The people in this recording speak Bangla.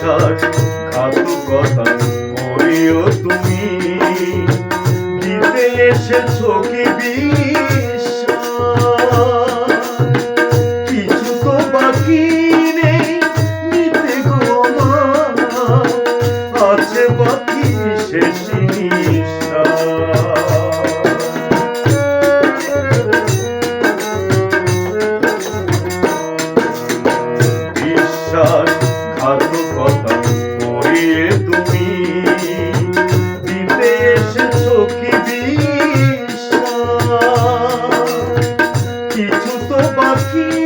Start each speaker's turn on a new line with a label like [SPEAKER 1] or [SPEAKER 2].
[SPEAKER 1] বিশ্বাস কথা করিও তুমি। দিতে এসেছ কি বিশ্বাস? কিছু তো বাকি শেষ নিঃশ্বাস feel